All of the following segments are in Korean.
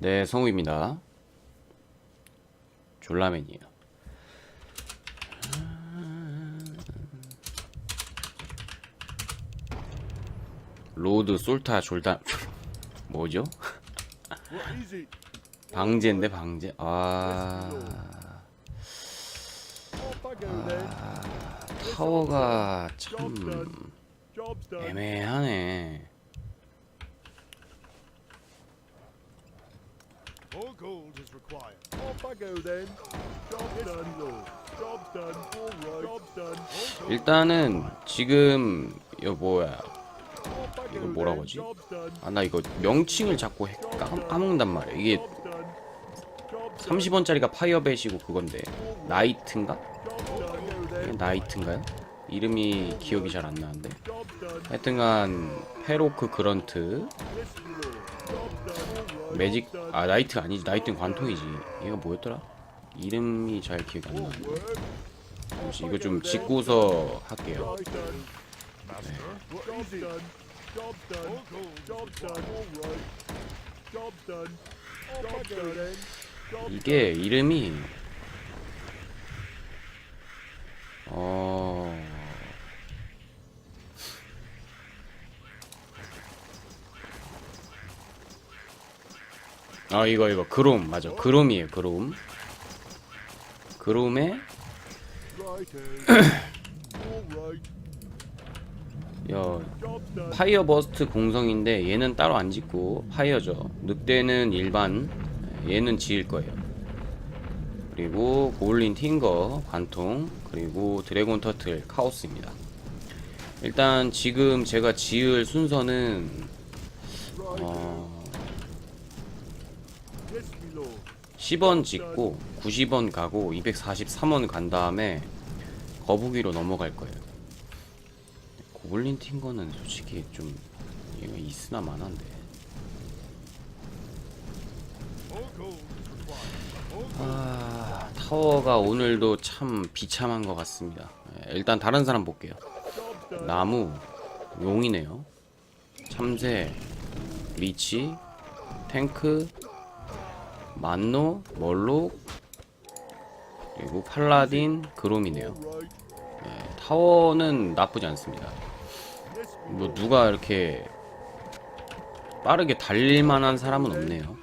네, 성우입니다. 졸라맨이에요. 로드 솔타 졸다 뭐죠? 방제인데 방제. 아 then. 타워가 참. 애매하네. Is required. Off I go then. Job's done. Lord. Job's done. All right. Job's done. 일단은 지금 이거 뭐야? Off I 이거 뭐라고. 하지? Job's done. 아 나 이거 명칭을 자꾸 헷- 까, 까먹는단 말이야. 이게 Job's done. Job's done. 30원짜리가 파이어벳이고 그건데 나이트인가? Go 이게. 나이트인가요? 이름이 기억이 잘 안 나는데. Done. 하여튼간 페로크 그런트 Lord. 매직. 아 나이트 아니지 나이트는 관통이지. 얘가 뭐였더라? 이름이 잘 기억이 안 나. Work. 잠시 이거 좀 짚고서 할게요. Job's 이게 이름이 어 아 이거 이거 그롬 맞아 그롬이에요 그롬 Job's done. 파이어 버스트 공성인데 얘는 따로 안 짓고 파이어죠. 늑대는 일반, 얘는 지을 거예요. 그리고 고울린 팅거 관통, 그리고 드래곤 터틀 카오스입니다. 일단 지금 제가 지을 순서는 어, Yes, my lord. 10원 짓고 90원 가고 243원 간 다음에 거북이로 넘어갈 거예요. 고블린 팅거는 솔직히 좀 있으나 마나인데. 아, 타워가 오늘도 참 비참한 것 같습니다. 예, 일단 다른 사람 볼게요. 나무, 용이네요. 참새, 리치, 탱크, 만노, 멀록, 그리고 팔라딘, 그롬이네요. 예, 타워는 나쁘지 않습니다. 뭐 누가 이렇게 빠르게 달릴 만한 사람은 없네요.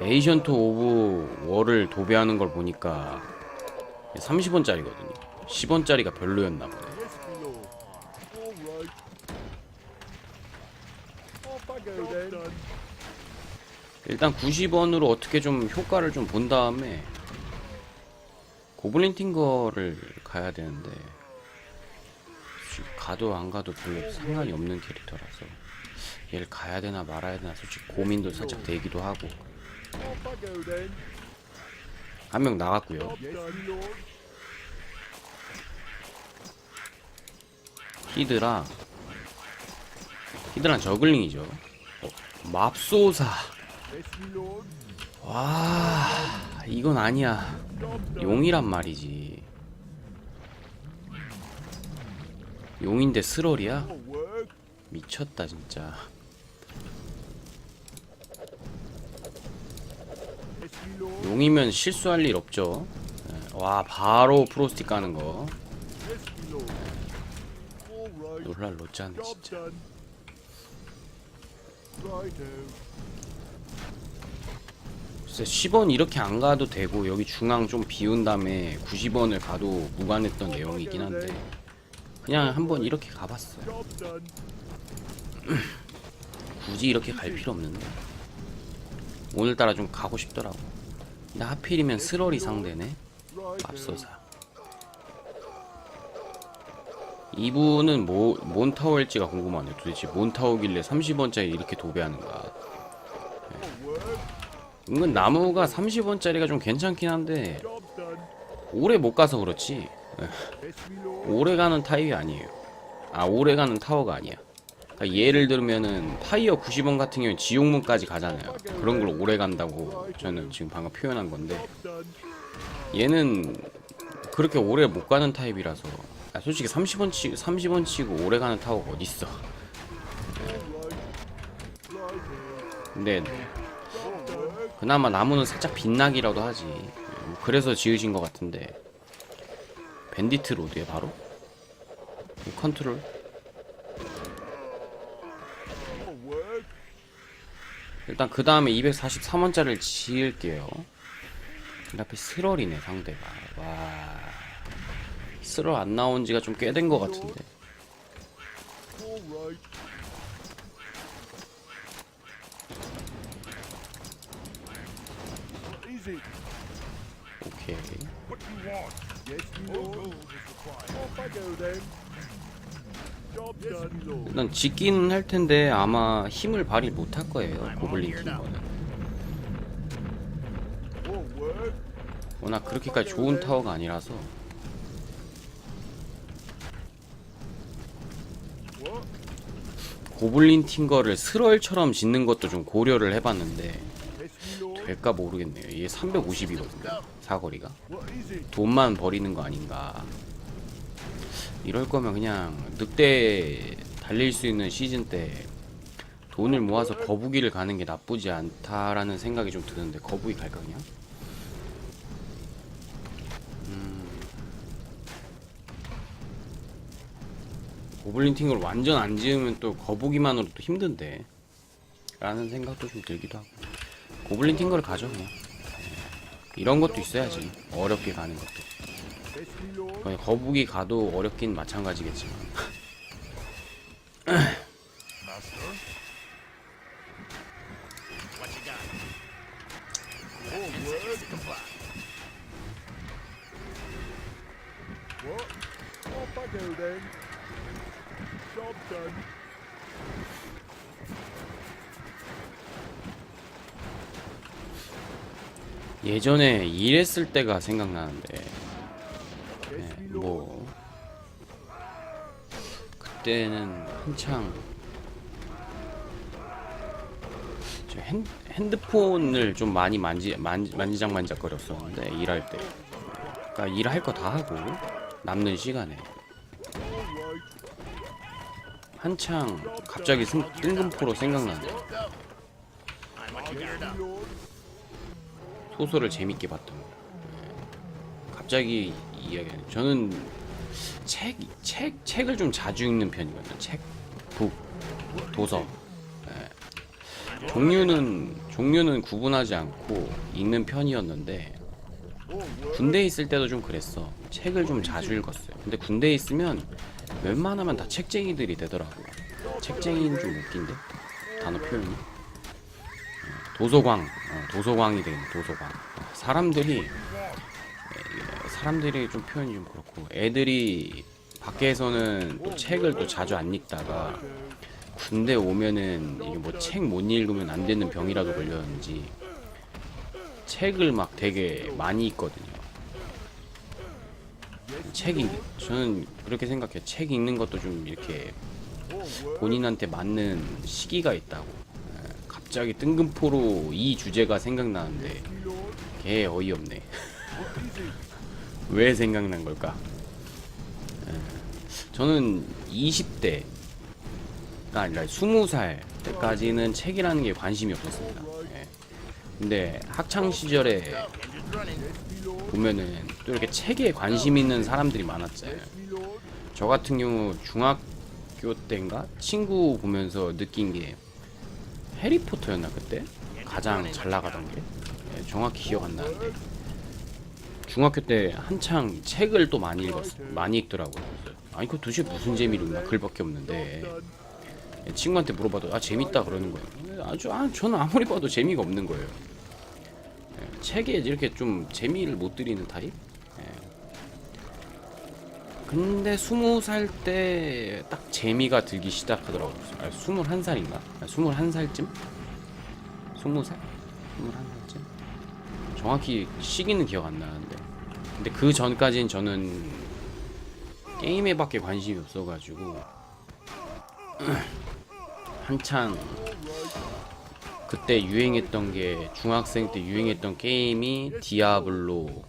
예. 에이전트 오브 월을 도배하는 걸 보니까 30원짜리거든요. 10원짜리가 별로였나 보네. Yes, my lord. All right. Off I go then. Done. 일단 90원으로 어떻게 좀 효과를 좀 본 다음에 고블린 팅거를 가야 되는데 가도 안 가도 별로 상관이 없는 캐릭터라서 얘를 가야 되나 말아야 되나 솔직히 고민도 살짝 되기도 하고. 한 명 나갔고요. 히드라 히드란 저글링이죠. 어, 맙소사. 와 이건 아니야. 용이란 말이지. 용인데 work. 미쳤다 진짜. 용이면 실수할 일 없죠. 예, 와 바로 프로스틱 가는 거. 놀랄 로짠 Job 진짜. Done. Righto. 글쎄 10원 이렇게 안 가도 되고 여기 중앙 좀 비운 다음에 90원을 가도 무관했던 내용이긴 한데 그냥 한번 이렇게 가봤어요. 굳이 이렇게 갈 필요 없는데 오늘따라 좀 가고 싶더라고. 근데 하필이면 스럴이 상대네. 맙소사. 이분은 뭐, 뭔 타워일지가 궁금하네. 도대체 뭔 타워길래 30원짜리 이렇게 도배하는가. 은근 나무가 30원짜리가 좀 괜찮긴 한데. 오래 못 가서 그렇지. Lord. 오래 가는 타입이 아니에요. 아, 오래 가는 타워가 아니야. 그러니까 예를 들면은 파이어 90원 같은 경우에 지옥문까지 가잖아요. 그런 걸 오래 간다고 저는 지금 방금 표현한 건데. 얘는 그렇게 오래 못 가는 타입이라서 아, 솔직히 30원 치 30원 치고 오래 가는 타워가 right. 근데 그나마 나무는 살짝 빛나기라도 하지. 그래서 지으신 것 같은데. 밴디트 로드에 바로? 이 컨트롤? 일단 그 다음에 243원짜리를 지을게요. 근데 앞에 스럴이네 상대가. 와. 스럴 안 나온 지가 좀 꽤 된 것 같은데. All right. Easy. 오케이. What do you want? Yes, my lord. Off I go then. Job done, lord. 일단 짓기는 할 텐데 아마 힘을 발휘 못할 거예요. 고블린 work. 워낙 그렇게까지 좋은 타워가 아니라서? 고블린 팀거를 스럴처럼 짓는 것도 좀 고려를 해봤는데. 될까 모르겠네요. 이게 350이거든요. 사거리가. 돈만 버리는 거 아닌가. 이럴 거면 그냥 늑대 달릴 수 있는 시즌 때 돈을 모아서 거북이를 가는 게 나쁘지 않다라는 생각이 좀 드는데 거북이 갈까 그냥? 음. 고블린 팀을 완전 안 지으면 또 거북이만으로 도 힘든데 라는 생각도 좀 들기도 하고 고블린 팀거를 가죠 그냥. 이런 것도 있어야지. 어렵게 가는 것도. 거북이 가도 어렵긴 마찬가지겠지만 Master. All work. What? Off I go then. Job done. 예전에 일했을 때가 생각나는데 네. 뭐 그때는 한창 저 핸, 핸드폰을 좀 많이 만지 만, 만지작만지작거렸었는데 일할 때 그러니까 일할 거 다 하고 남는 시간에. 한창 갑자기 승, 뜬금포로 lord. 소설을 재밌게 봤던 거. 예. 갑자기 이야기하는. 저는 책, 책, 책을 좀 자주 읽는 편이거든요. 책, 북, 도서. 예. 종류는 종류는 구분하지 않고 읽는 편이었는데. 군대에 있을 때도 좀 그랬어. 책을 좀 자주 읽었어요. 근데 군대에 있으면 웬만하면 다 책쟁이들이 되더라고요. 책쟁이는 좀 웃긴데 단어 표현이. 어, 도서광, 어, 도서광이 되겠네. 도서광. 어, 사람들이 에, 사람들이 좀 표현이 좀 그렇고 애들이 밖에서는 또 책을 또 자주 안 읽다가 군대 오면은 이게 뭐 책 못 읽으면 안 되는 병이라도 걸렸는지 책을 막 되게 많이 읽거든요. 책이 저는 그렇게 생각해요. 책 읽는 것도 좀 이렇게. 본인한테 맞는 시기가 있다고. 에, 갑자기 뜬금포로 이 주제가 생각나는데. 개 어이없네. 왜 생각난 걸까? 에, 저는 20대가 아니라 20살 때까지는 책이라는 게 관심이 없었습니다. 예. 근데 학창 시절에. 보면은 또 이렇게 책에 관심 있는 사람들이 많았잖아요. 저 같은 경우 중학교 때인가 친구 보면서 느낀 게 해리포터였나 그때 가장 잘 나가던 게 예, 정확히 기억 안 나는데 중학교 때 한창 책을 또 많이 읽었어 많이 읽더라고요. 아니 그 도대체 무슨 재미로 읽나 글밖에 없는데. 예, 친구한테 물어봐도 아 재밌다 그러는 거예요. 아주 아 저는 아무리 봐도 재미가 없는 거예요. 예, 책에 이렇게 좀 재미를 못 드리는 타입. 예. 근데 스무 살 때 딱 재미가 들기 시작하더라고요. 아, 스물한 살인가? 아, 스물한 살쯤? 스무 살? 스물한 살쯤? 정확히 시기는 기억 안 나는데. 근데 그 전까지는 저는 게임에 밖에 관심이 없어가지고 한창 그때 유행했던 게 중학생 때 유행했던 게임이 디아블로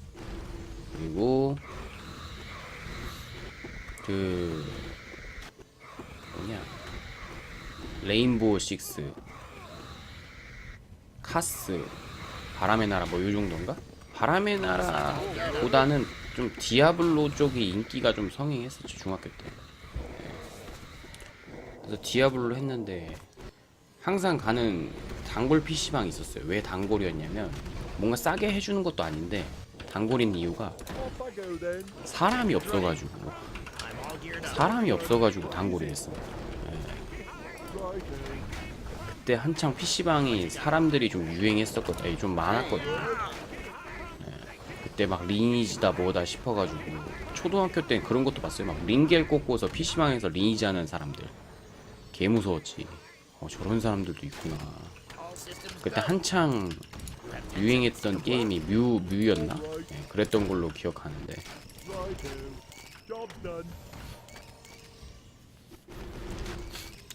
그리고 그 뭐냐 레인보우 식스 카스, 바람의 나라 뭐 요 정도인가? 바람의 나라보다는 좀 디아블로 쪽이 인기가 좀 성행했었죠 중학교 때. 네. 그래서 디아블로 했는데 항상 가는 단골 PC방이 있었어요. 왜 단골이었냐면 뭔가 싸게 해주는 것도 아닌데 단골인 이유가. 사람이 없어가지고 사람이 없어가지고 단골이. Right then. 그때 한창 PC방이 사람들이 좀 유행했었거든요. 아니, 좀 많았거든요. 예, 그때 막 리니지다 뭐다 싶어가지고 초등학교 때 그런 것도 봤어요. 막 링겔 꽂고서 PC방에서 리니지 하는 사람들. 개 무서웠지. 어, 저런 사람들도 있구나. 그때 한창 유행했던 게임이 뮤, 뮤였나? 예, 그랬던 걸로 기억하는데.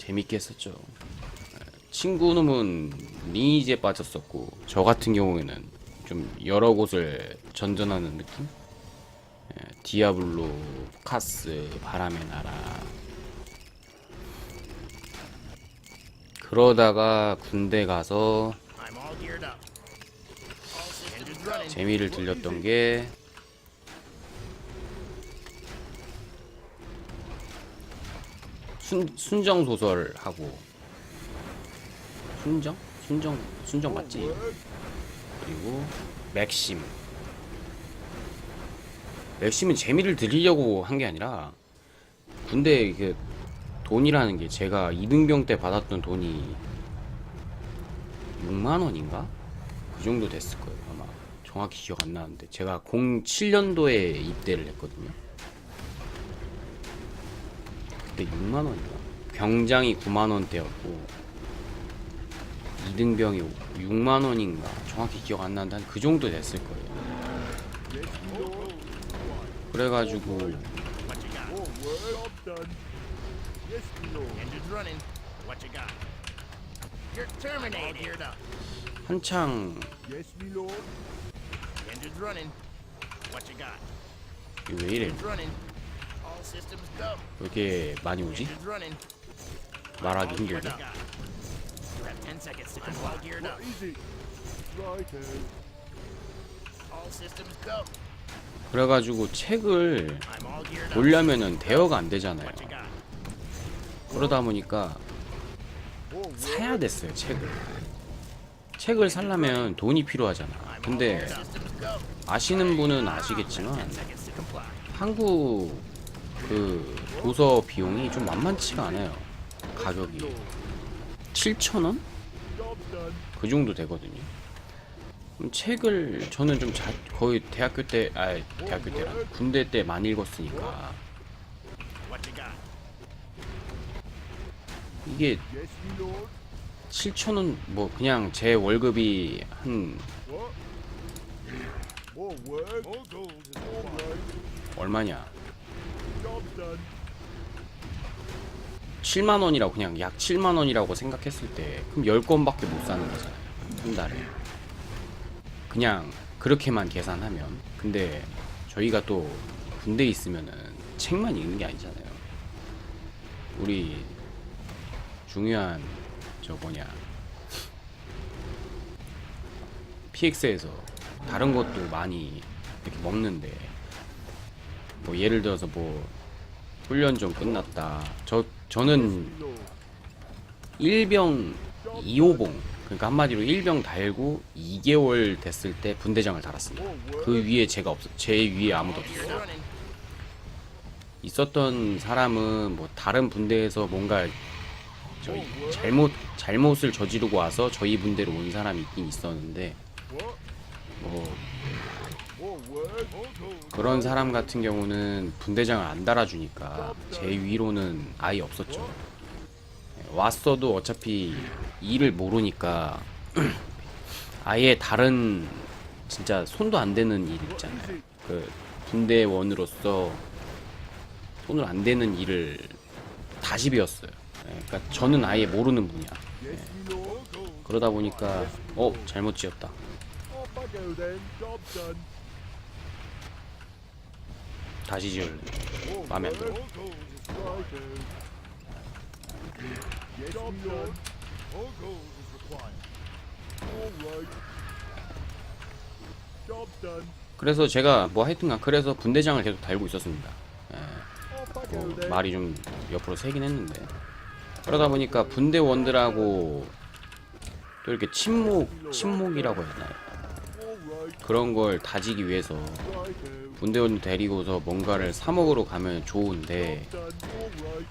재밌게 했었죠. 예, 친구놈은 리니지에 빠졌었고 저 같은 경우에는 좀 여러 곳을 전전하는 느낌? 예, 디아블로, 카스, 바람의 나라. 그러다가 군대 가서. 재미를 들렸던 게 순, 순정 소설 하고 순정? 순정 순정 맞지? 그리고 맥심 맥심은 재미를 들리려고 한 게 아니라 군대 이게 돈이라는 게 제가 이등병 때 받았던 돈이 6만 원인가? 그 정도 됐을 거예요 아마 정확히 기억 안 나는데 제가 07년도에 입대를 했거든요 그때 6만 원인가 병장이 9만 원대였고 이등병이 6만 원인가 정확히 기억 안 나는데 한 그 정도 됐을 거예요 그래가지고. 한창 왜 이래 Engines running. All systems go. 왜 이렇게 많이 오지? 말하기 힘들다 got? You have 10 seconds to comply. All geared up. What is it? Right then. All systems go. 그래가지고 책을. 보려면은 대여가 안 되잖아요? 그러다 보니까. 사야 됐어요 책을 책을 살려면 돈이 필요하잖아 근데. 아시는 분은 아시겠지만 10 seconds to comply. 한국 그 도서 비용이 좀 만만치가 않아요 가격이 7,000원? Job done. 그 정도 되거든요 책을 저는 좀 자, 거의 대학교 때, 아 대학교 때라 군대 때 많이 읽었으니까? 이게 Yes, my lord. 7,000원 뭐 그냥 제 월급이 한. 얼마냐. 7만 원이라고 그냥 약 7만 원이라고 생각했을 때 그럼 10권밖에 못 사는 거잖아요. 한 달에. 그냥 그렇게만 계산하면 근데 저희가 또 군대 에 있으면은 책만 읽는 게 아니잖아요. 우리 중요한 저 뭐냐 PX에서 다른 것도 많이 이렇게 먹는데 뭐 예를 들어서 뭐 훈련 좀 끝났다. 저 저는 Lord. 일병 2호봉 그러니까 한마디로 일병 달고 2개월 됐을 때 분대장을 달았습니다. 그 위에 제가 없어 제 위에 아무도 running. 있었던 사람은 뭐 다른 분대에서 뭔가 저희 잘못 잘못을 저지르고 와서 저희 분대로 온 사람이 있긴 있었는데? 뭐 More work. More gold. 그런 사람 같은 경우는 분대장을 안 달아주니까 제 위로는 아예 없었죠. 예, 왔어도 어차피 일을 모르니까 아예 다른 진짜 손도 안 대는 일 있잖아요. 그 분대원으로서 손을 안 대는 일을 다시 배웠어요. 예, 그러니까 저는 아예 모르는 분이야. Gold. 그러다 보니까 어 잘못 지었다. Off I go then. Job done. 다시. More 마음에 안. 들어. 그래서 제가 뭐 하여튼간 그래서 분대장을 계속 달고 있었습니다. 예, 뭐. 말이 좀 옆으로 새긴 했는데 그러다 보니까 분대원들하고 또 이렇게 침묵 침묵이라고 right. 그런 걸 다지기 위해서. 분대원 데리고서 뭔가를 사 먹으러 가면 좋은데.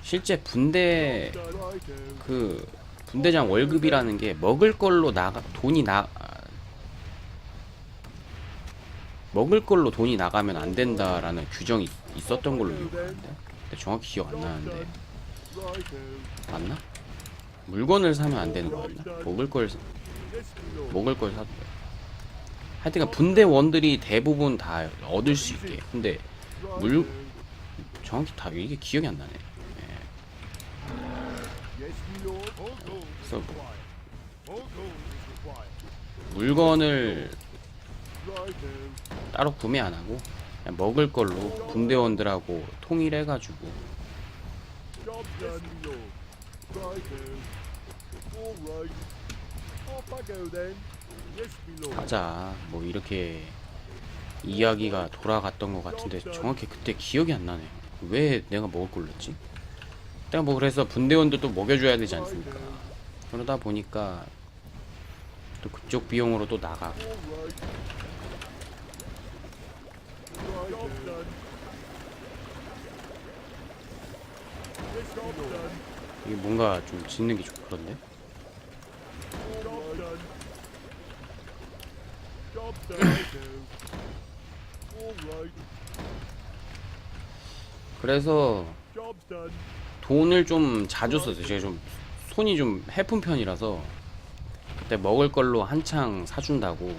실제 분대. 그 분대장 월급이라는 게 먹을 걸로 나가 돈이 나 아, 먹을 걸로 돈이 나가면 안 된다라는 규정이 있- 있었던 걸로 기억하는데 근데 정확히 기억 안 나는데. 맞나? 물건을 사면 안 되는 거였나? 먹을 걸. 먹을 걸 사도 돼. 하여튼간 분대원들이 대부분 다 얻을 수 있게 근데 물. 정확히 다 이게 기억이 안 나네. Is required. 물건을. 따로 구매 안 그냥 먹을 걸로 분대원들하고 통일해가지고 하자 뭐 이렇게 이야기가 돌아갔던 것 같은데 정확히 그때 기억이 안 나네. 왜 내가 먹을 걸로 했지? 내가 뭐 그래서 분대원도 또 먹여줘야 되지 않습니까? 그러다 보니까 또 그쪽 비용으로 또 나가고. 이게 뭔가 좀 짓는 게 좀 그런데? Job's done. Job's done. Righto. All right. 그래서. 돈을 좀 자주 썼어요. 제가 좀 손이 좀 해픈 편이라서 그때 먹을 걸로 한창 사준다고.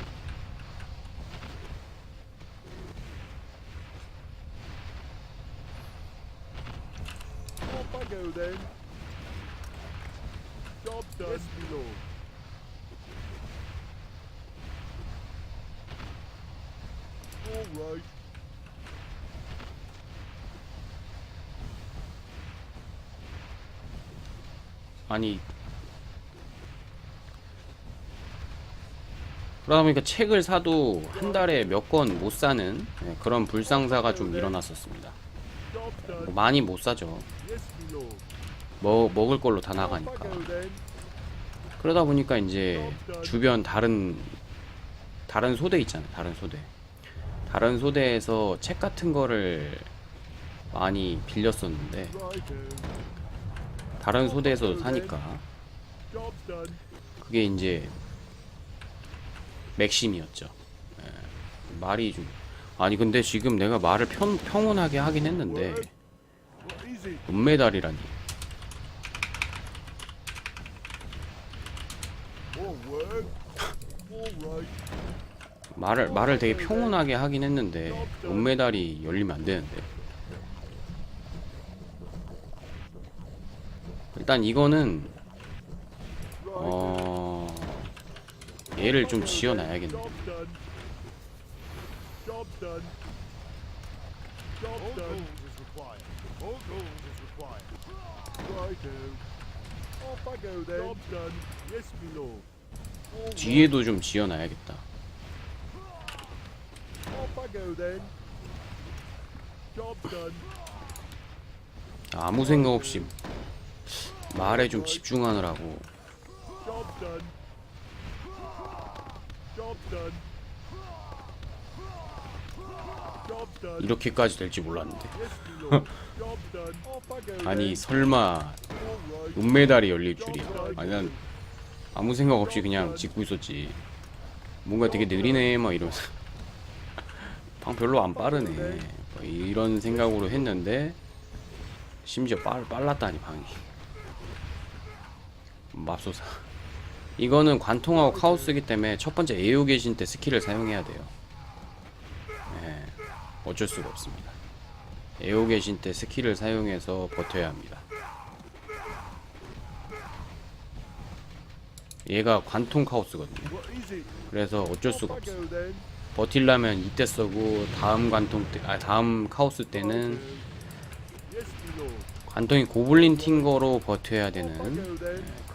Job's done. Yes, lord. All right. 아니 그러다 보니까 책을 사도 한 달에 몇 권 못 사는 네, 그런 불상사가 좀 일어났었습니다. 뭐 많이 못 사죠. 뭐 먹을 걸로 다 나가니까. 그러다 보니까 이제 주변 다른 다른 소대 있잖아요. 다른 소대. 다른 소대에서 책 같은 거를 많이 빌렸었는데. 다른 소대에서 사니까. 그게 이제 맥심이었죠. 예, 말이 좀 아니 근데 지금 내가 말을 편, 평온하게 하긴 했는데. 은메달이라니. 말을 말을 되게 평온하게 하긴 했는데 은메달이 열리면 안 되는데 일단 이거는 어 얘를 좀 지어놔야겠네. 뒤에도 좀 지어놔야겠다. 아무 생각 없이 말에 좀 집중하느라고. 이렇게까지 될지 몰랐는데 아니. 설마. 은메달이 열릴 줄이야. 아니 난 아무 생각 없이 그냥 짓고 있었지. 뭔가 되게 느리네 막 이러면서 방 별로 안 빠르네. 뭐 이런 생각으로 했는데 심지어 빨, 빨랐다니 방이. 맙소사. 이거는 관통하고 카오스기 때문에 첫 번째 에오 계신 때 스킬을 사용해야 돼요. 예, 어쩔 수가 없습니다. 에오 계신 때 스킬을 사용해서 버텨야 합니다. 얘가 관통 카오스거든요. 그래서 어쩔 수가 없어. 버틸라면 이때 쓰고 다음 관통 때, 아 다음 카오스 때는. 관통이 고블린 팅거로 버텨야 되는.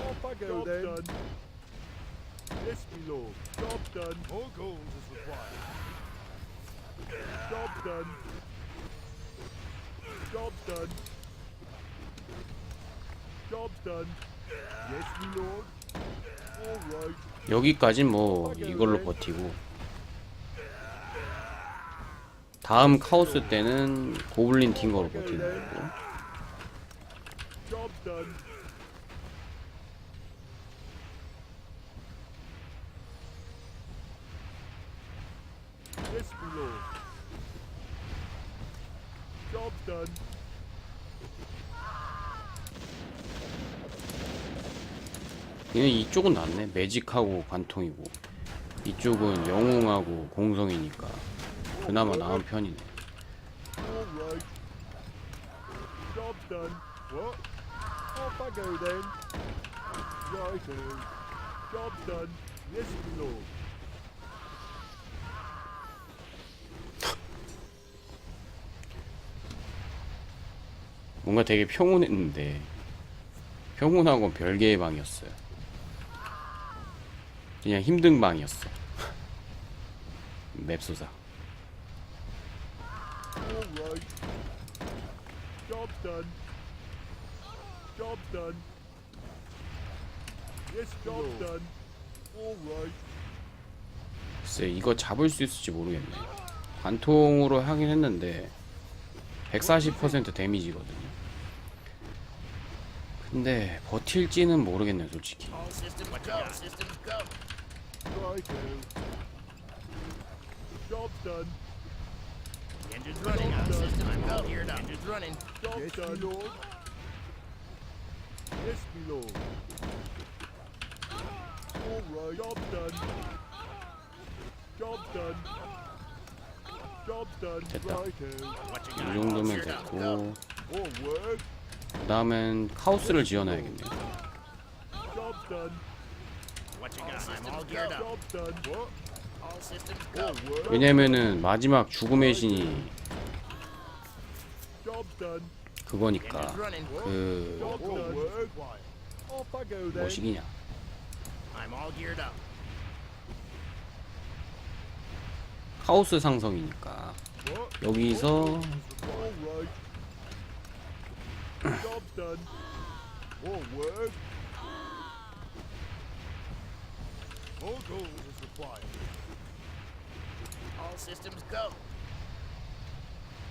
Off I go Job then. Done. Yes, my lord. Job done. More gold is required. Job done. Job done. Job done. Yes, my lord. All right. 여기까진 뭐 이걸로 버티고 다음 카오스 때는 고블린 팅거로 버티는 거고 Job done. Yes, my lord. Job done. 얘는 이쪽은 낫네 매직하고 관통이고 이쪽은 영웅하고 공성이니까 그나마 나은 편이네 All right. Job done. What? Off I go then. Righto. Job done. Yes, my lord. 뭔가 되게 평온했는데 평온하고 별개의 방이었어요. 그냥 힘든 방이었어 맵소사. 글쎄 이거 잡을 수 있을지 모르겠네. 관통으로 하긴 했는데 140% 데미지거든요 근데 버틸지는 모르겠네 솔직히. 됐다. 이? 정도면. 됐고. 그 다음엔 카오스를 지어놔야겠네요. 왜냐면은 마지막 죽음의 신이. 그거니까. 그. 뭐시기냐. 카오스 상성이니까? 여기서. Job done. All work. All gold is required. All systems go.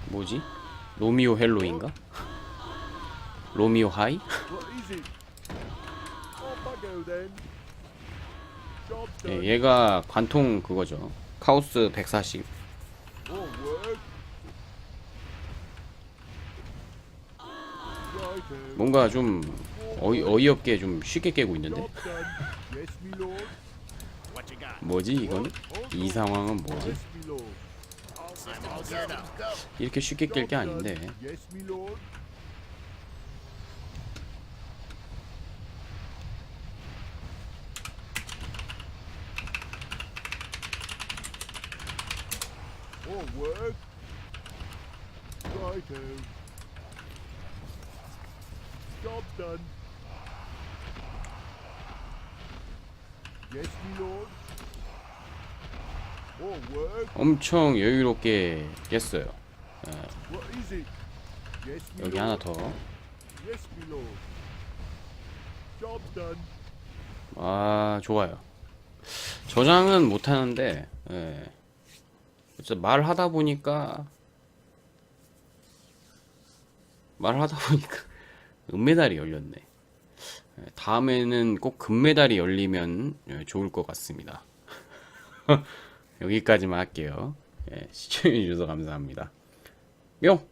뭐지? 로미오 헬로인가? 로미오 하이? What is it? Off I go then. Job 예, done. 얘가 관통 그거죠 카오스 140 All work. Righto. 뭔가 좀 어이, 어이없게 좀 쉽게 깨고 있는데? 뭐지 이거는? 이 상황은 뭐지? 이렇게 쉽게 깰 게. 아닌데 Yes, me lord. All work. Righto. Job done. Yes, me lord. All work. 엄청 여유롭게 깼어요 What is it? Yes, me 여기 lord. 하나 더 Yes, my lord. Job done. 아 좋아요 저장은 못 하는데 예. 진짜 말하다 보니까 말하다 보니까 은메달이 열렸네. 예, 다음에는 꼭 금메달이 열리면 예, 좋을 것 같습니다. 여기까지만 할게요. 예, 시청해주셔서 감사합니다. 뿅